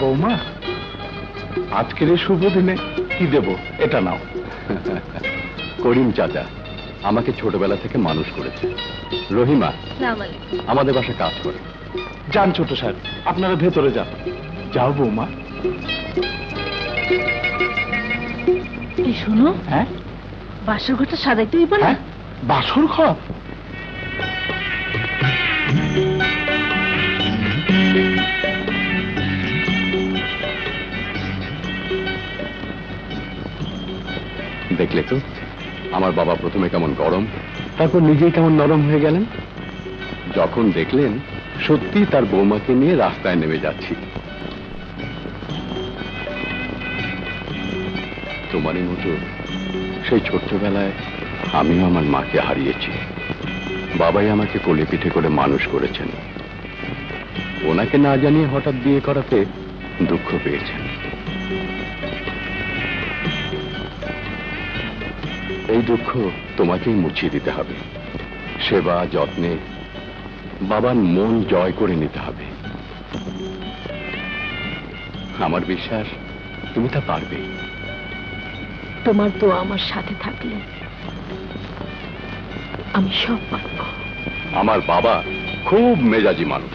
বৌমা আজকের এই শুভ দিনে কি দেব এটা নাও। করিম চাচা আমাকে ছোটবেলা থেকে মানুষ করেছে। রহিমা আমাদের বাসা কাজ করে যান ছোট স্যার আপনারা ভেতরে যান। যাও বৌমা। শোনো? হ্যাঁ? বাসর ঘরটা সাজাইতে না? হ্যাঁ? বাসর ঘর? দেখলে তো? আমার বাবা প্রথমে কেমন গরম, তারপর নিজেই কেমন নরম হয়ে গেলেন। যখন দেখলেন সত্যি তার বৌমাকে নিয়ে রাস্তায় নেমে যাচ্ছি। তোমারই মতো সেই ছোট্টবেলায় আমিও আমার মাকে হারিয়েছি। বাবাই আমাকে কোলে পিঠে করে মানুষ করেছেন। ওনাকে না জানিয়ে হঠাৎ বিয়ে করাতে দুঃখ পেয়েছেন। এই দুঃখ তোমাকেই মুছিয়ে দিতে হবে। সেবা যত্নে বাবার মন জয় করে নিতে হবে। আমার বিশ্বাস তুমি তা পারবে। তোমার তো আমার সাথে থাকলে আমি সব পারব। আমার বাবা খুব মেজাজি মানুষ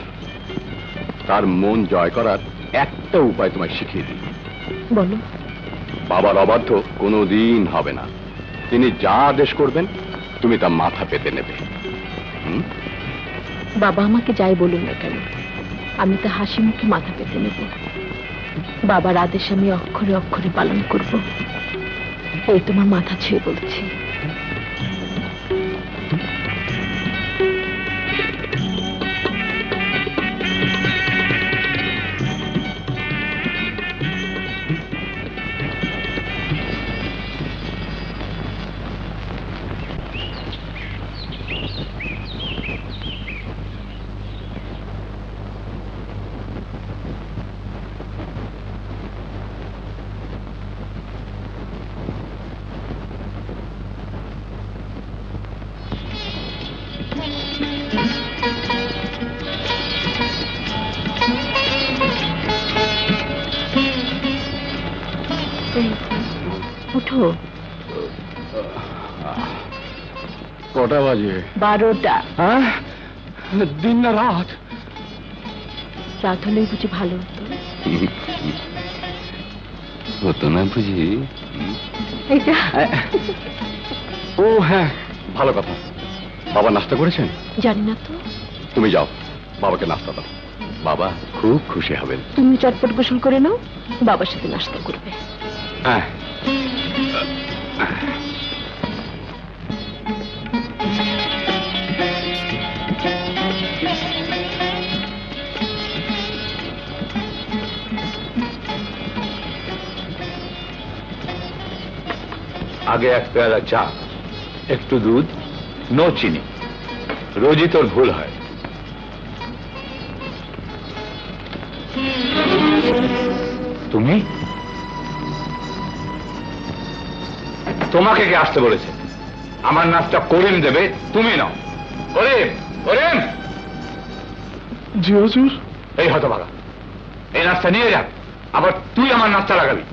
তার মন জয় করার একটা উপায় তোমায় শিখিয়ে দিই। বলো। বাবার অবাধ্য কোনো দিন হবে না। তিনি যা আদেশ করবেন, তুমি তা মাথা পেতে নেবে? বাবা আমাকে যাই বলুন না কেন? আমি তা হাসি মুখে মাথা পেতে নেব। বাবার আদেশ আমি অক্ষরে অক্ষরে পালন করব। এই তোমার মাথা ছুঁয়ে বলছি। কটা বাজে? বারোটা। হ্যাঁ? দিন না রাত। রাত হলেই বুঝি ভালো হতো। হতো না বুঝি। ও হ্যাঁ ভালো কথা। বাবা নাস্তা করেছেন? জানি না তো। তুমি যাও বাবাকে নাস্তা দাও। বাবা খুব খুশি হবেন। তুমি চটপট গোসল করে নাও বাবার সাথে নাস্তা করবে। আগে এক পেয়ালা চা একটু দুধ নো চিনি রোজই তোর ভুল হয় তুমি তোমাকে কে আসতে বলেছে? আমার নাচটা করিম দেবে তুমি নাও। করিম করিম! জি হুজুর। এই হতো ভাগা এই নাচটা নিয়ে যাক আবার তুই আমার নাচটা লাগাবি।